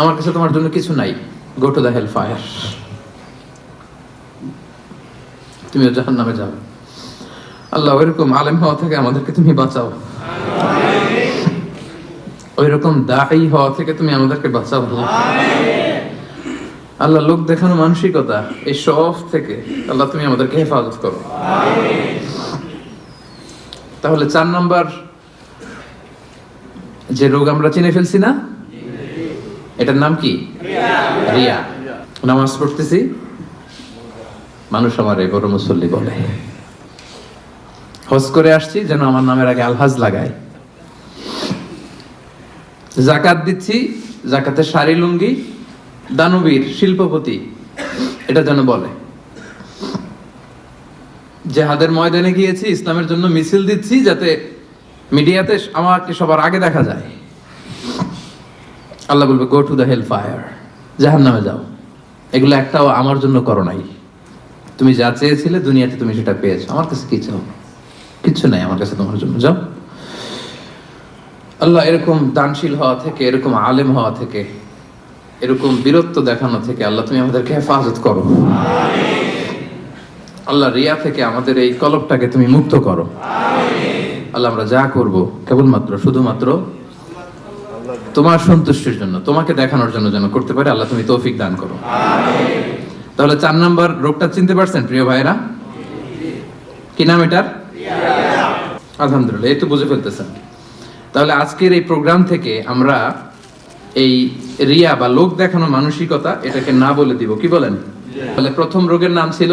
আমার কাছে তোমার জন্য কিছু নাই। Go to the hell fire তুমিও জাহান নামে যাও আল্লাহ ওইরকম আলেম হওয়া থেকে আমাদেরকে তুমি বাঁচাও। ওই রকম দায়ী হওয়া থেকে তুমি আমাদেরকে বাঁচাও। আল্লাহ লোক দেখানো মানসিকতা, এই সব থেকে আল্লাহ তুমি আমাদেরকে হেফাজত করো। তাহলে চার নাম্বার যে রোগ আমরা চিনে ফেলছি না এটার নাম কি? রিয়া। নামাজ পড়তেছি। মানুষ আমার এই বড় মুসল্লি বলে। হজ করে আসছি যেন আমার নামের আগে আলহাজ লাগায় জাকাত দিচ্ছি জাকাতের শাড়ি লুঙ্গি দানবীর শিল্পপতি এটা যেন বলে। জেহাদের ময়দানে গিয়েছি ইসলামের জন্য মিছিল দিচ্ছি যাতে মিডিয়াতে আমাকে সবার আগে দেখা যায়। আল্লাহ বলবে go to the hell fire জাহান নামে যাও। এগুলো একটাও আমার জন্য করো নাই। তুমি যা চেয়েছিলে, দুনিয়াতে তুমি সেটা পেয়েছ। আমার কাছে কি চাও? কিচ্ছু নাই আমার কাছে তোমার জন্য। যাও। আল্লাহ এরকম দানশীল হওয়া থেকে, এরকম আলেম হওয়া থেকে, এরকম বীরত্ব দেখানো থেকে আল্লাহ তুমি আমাদেরকে হেফাজত করো। আল্লাহ রিয়া থেকে আমাদের এই কলবটাকে তুমি মুক্ত করো। আল্লাহ আমরা যা করব কেবলমাত্র, শুধুমাত্র তোমার সন্তুষ্টির জন্য, তোমাকে দেখানোর জন্য যেন করতে পারে, আল্লাহ তুমি তৌফিক দান করো। তাহলে চার নাম্বার রোগটা চিনতে পারছেন, প্রিয় ভাইরা কি নাম এটার? আলহামদুলিল্লাহ, এই তো বুঝে ফেলতেছেন। তাহলে আজকের এই প্রোগ্রাম থেকে আমরা এই রিয়া বা লোক দেখানো মানসিকতা এটাকে না বলে দিব, কি বলেন? তাহলে প্রথম রোগের নাম ছিল?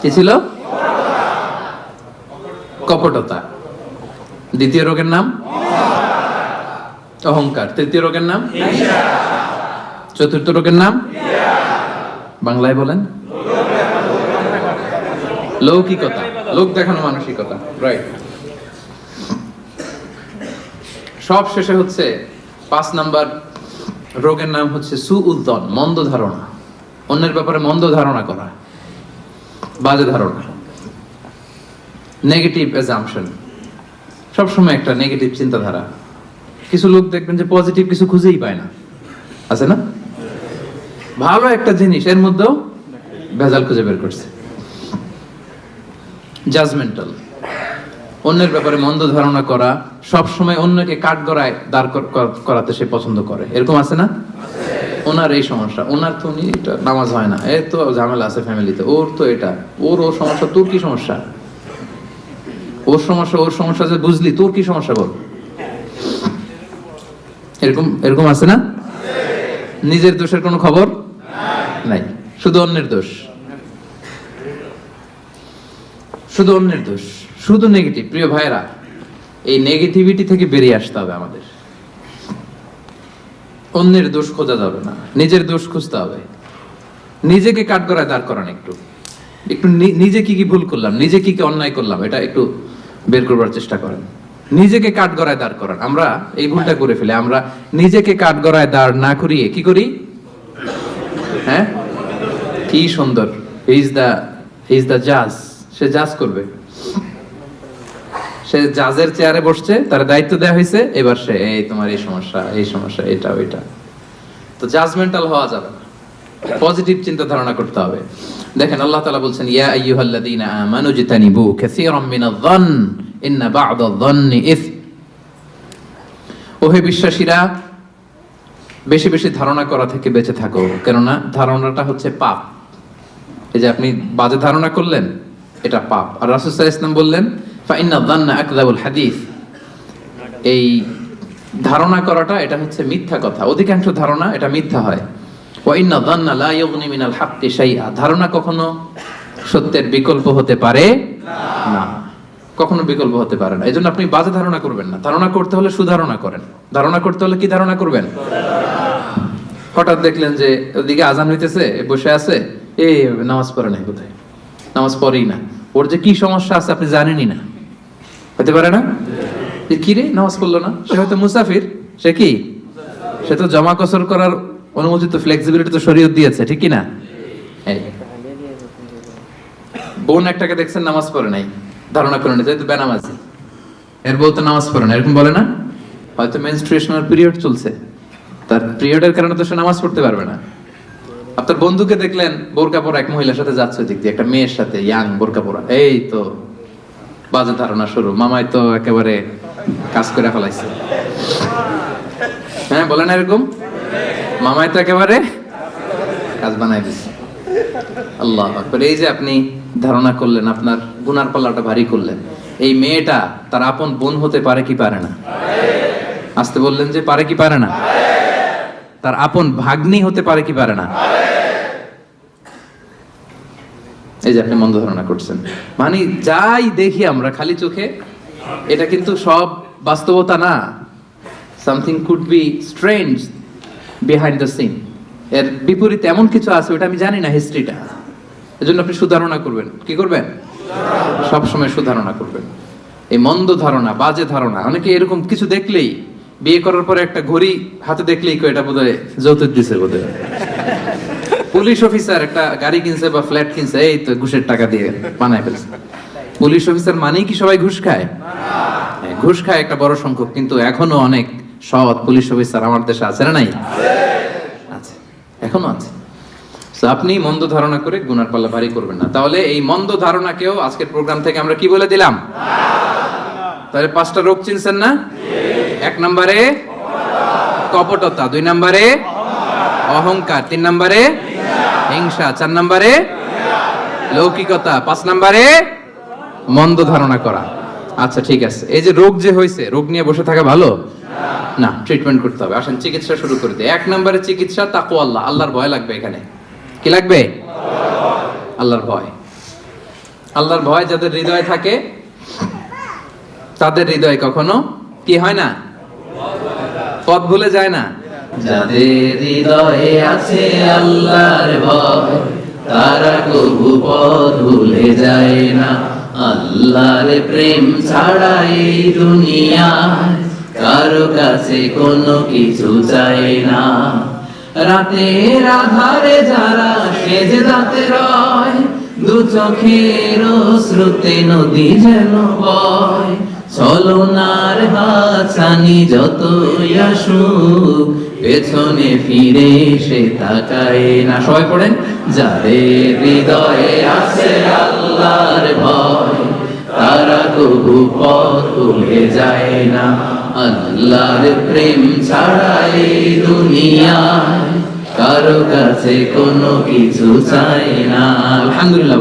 কি ছিল? কপটতা। দ্বিতীয় রোগের নাম? অহংকার। তৃতীয় রোগের নাম? চতুর্থ রোগের নাম? বাংলায় বলেন। লৌকিকতা। লোক দেখানো মানসিকতা। রাইট সব শেষে হচ্ছে পাঁচ নাম্বার রোগের নাম হচ্ছে সুউদ্দন, মন্দ ধারণা। অন্যের ব্যাপারে মন্দ ধারণা করা। বাজে ধারণা। নেগেটিভ অ্যাজাম্পশন সবসময় একটা নেগেটিভ চিন্তাধারা। কিছু লোক দেখবেন যে পজিটিভ কিছু খুঁজেই পায় না। আছে না? ভালো একটা জিনিস, এর মধ্যেও ভেজাল খুঁজে বের করছে। জাজমেন্টাল অন্যের ব্যাপারে মন্দ ধারণা করা সব সময় অন্যকে কাঠ গড়ায় দাঁড় কর- কর- করাতে সে পছন্দ করে। এরকম আছে না? ওনার এই সমস্যা। ওনার তো উনি এটা নামাজ হয় না। এর তো ঝামেলা আছে ফ্যামিলিতে ওর তো এটা। ওর ওর সমস্যা, তোর কি সমস্যা? ওর সমস্যা ওর সমস্যা যে বুঝলি, তোর কি সমস্যা বল? এরকম এরকম আছে না? নিজের দোষের কোনো খবর? নাই। শুধু অন্যের দোষ। শুধু অন্যের দোষ। শুধু নেগেটিভ প্রিয় ভাইরা এই নেগেটিভিটি থেকে বেরিয়ে আসতে হবে আমাদের। অন্যের দোষ খোঁজা যাবে না। নিজের দোষ খুঁজতে হবে। নিজেকে কাঠগড়ায় দাঁড় করান একটু। একটু নিজে কি কি ভুল করলাম, নিজে কি কি অন্যায় করলাম, এটা একটু বের করবার চেষ্টা করেন। নিজেকে কাঠগড়ায় দাঁড় করান। আমরা এই ভুলটা করে ফেলে। আমরা নিজেকে কাঠগড়ায় দাঁড় না করিয়ে কি করি? হ্যাঁ? কি সুন্দর। ইজ দা ইজ দা জাজ সে জাজ করবে। সে জাজের চেয়ারে বসছে, তার দায়িত্ব দেওয়া হয়েছে, এবার সে, এই তোমার এই সমস্যা এই সমস্যা, এটা, ওইটা। তো জাজমেন্টাল হওয়া যাবে না। পজিটিভ চিন্তা ধারণা করতে হবে। দেখেন, আল্লাহ তাআলা বলছেন, ইয়া আইয়ুহাল্লাযীনা আমানু জিতানিবু কাসীরাম মিনায-যন ইন্না ইসম ওহে বিশ্বাসীরা, বেশি বেশি ধারণা করা থেকে বেঁচে থাকো, কেননা ধারণাটা হচ্ছে পাপ। এই যে আপনি বাজে ধারণা করলেন, এটা পাপ। আর রাসূল ইসলাম বললেন, ফাইন্না আকযাবুল হাদিস। এই ধারণা করাটা, এটা হচ্ছে মিথ্যা কথা। অধিকাংশ ধারণা এটা মিথ্যা হয়। মিনাল ধারণা কখনো সত্যের বিকল্প হতে পারে না। কখনো বিকল্প হতে পারে না। এই জন্য আপনি বাজে ধারণা করবেন না। ধারণা করতে হলে সুধারণা করেন। ধারণা করতে হলে কি ধারণা করবেন? হঠাৎ দেখলেন যে ওদিকে আজান হইতেছে বসে আছে, এ নামাজ পড়ে নাই কোথায় নামাজ পড়েই না। ওর যে কি সমস্যা আছে আপনি জানেনই না। হতে পারে না? কি রে? নামাজ পড়ল না? সে হয়তো মুসাফির। সে কি? সে তো জমা কসর করার অনুমোদিত ফ্লেক্সিবিলিটি তো শরীয়ত দিয়েছে, ঠিক কি না? বোন একটাকে দেখছেন নামাজ পড়ে নাই। ধারণা করে নিতে তো বেনামাজি। এর বউ তো নামাজ পড়ে না, এরকম বলে না? হয়তো মেনস্ট্রুয়েশনাল পিরিয়ড চলছে। তার পিরিয়ডের কারণে তো সে নামাজ পড়তে পারবে না। আপনার বন্ধুকে দেখলেন, বোরকা পরা এক মহিলার সাথে যাচ্ছে দিক দিয়ে, একটা মেয়ের সাথে ইয়াং বোরকা পরা। এই তো, বাজে ধারণা শুরু। মামাই তো একেবারে কাজ করে ফেলাইছে। হ্যাঁ বলেন এরকম? মামাই তো একেবারে কাজ বানাই দিছে। আল্লাহ আকবার। এই যে আপনি ধারণা করলেন, আপনার গুনার পাল্লাটা ভারী করলেন। এই মেয়েটা তার আপন বোন হতে পারে কি পারে না? আসতে বললেন যে পারে কি পারে না? তার আপন ভাগ্নি হতে পারে কি পারে না? এই যে আপনি মন্দ ধারণা করছেন। মানে যাই দেখি আমরা, খালি চোখে, এটা কিন্তু সব বাস্তবতা না। Something could be strange behind the scene এর বিপরীতে এমন কিছু আছে ওটা আমি জানি না হিস্ট্রিটা এজন্য আপনি সুধারণা করবেন। কি করবেন? সব সময় সুধারণা করবেন। এই মন্দ ধারণা বাজে ধারণা অনেকে এরকম কিছু দেখলেই বিয়ে করার পরে একটা ঘড়ি হাতে দেখলেই এটা বোধহয় যৌতুক দিছে বোধহয়। পুলিশ অফিসার একটা গাড়ি কিনছে বা ফ্ল্যাট কিনছে এই তো ঘুষের টাকা দিয়ে বানায় ফেলছে। পুলিশ অফিসার মানেই কি সবাই ঘুষ খায়? হ্যাঁ, ঘুষ খায় একটা বড় সংখ্যক কিন্তু এখনও অনেক সৎ পুলিশ অফিসার আমার দেশে আছে না নাই? এখনও আছে। আপনি মন্দ ধারণা করে গুনার পাল্লা ভারী করবেন না। তাহলে এই মন্দ ধারণাকেও আজকের প্রোগ্রাম থেকে আমরা কি বলে দিলাম? তাহলে পাঁচটা রোগ চিনছেন না? এক নম্বরে কপটতা, দুই নম্বরে অহংকার, তিন নম্বরে হিংসা, চার নম্বরে লৌকিকতা, পাঁচ নম্বরে মন্দ ধারণা করা। আচ্ছা ঠিক আছে। এই যে রোগ যে হয়েছে রোগ নিয়ে বসে থাকা ভালো? না ট্রিটমেন্ট করতে হবে। আসেন, চিকিৎসা শুরু করে এক নম্বরে চিকিৎসা তাকু আল্লাহ। আল্লাহর ভয় লাগবে এখানে। কি লাগবে? আল্লাহর ভয়। আল্লাহর ভয় যাদের হৃদয় থাকে, তাদের হৃদয় কখনো কি হয় না? পথ ভুলে যায় না? যাদের হৃদয়ে আছে আল্লাহর ভয়, তারা কবু পথ ভুলে যায় না। আল্লাহর প্রেম ছাড়া এই দুনিয়ায় কারও কাছে কোনো কিছু চাই না। রাতের আধারে যারা সেজে দাতে রয়, দু চোখের শ্রুতে নদী যেন বয়। চলনার হাসানি যত আসুক, পেছনে ফিরে সে তাকায় না। সবাই পড়েন, যাদের হৃদয়ে আছে আল্লাহর ভয়, তারা কবু পথ ভুলে যায় না। আল্লাহর প্রেম ছাড়া এই দুনিয়ায় কারও কাছে কোনো কিছু চাই না। আলহামদুলিল্লাহ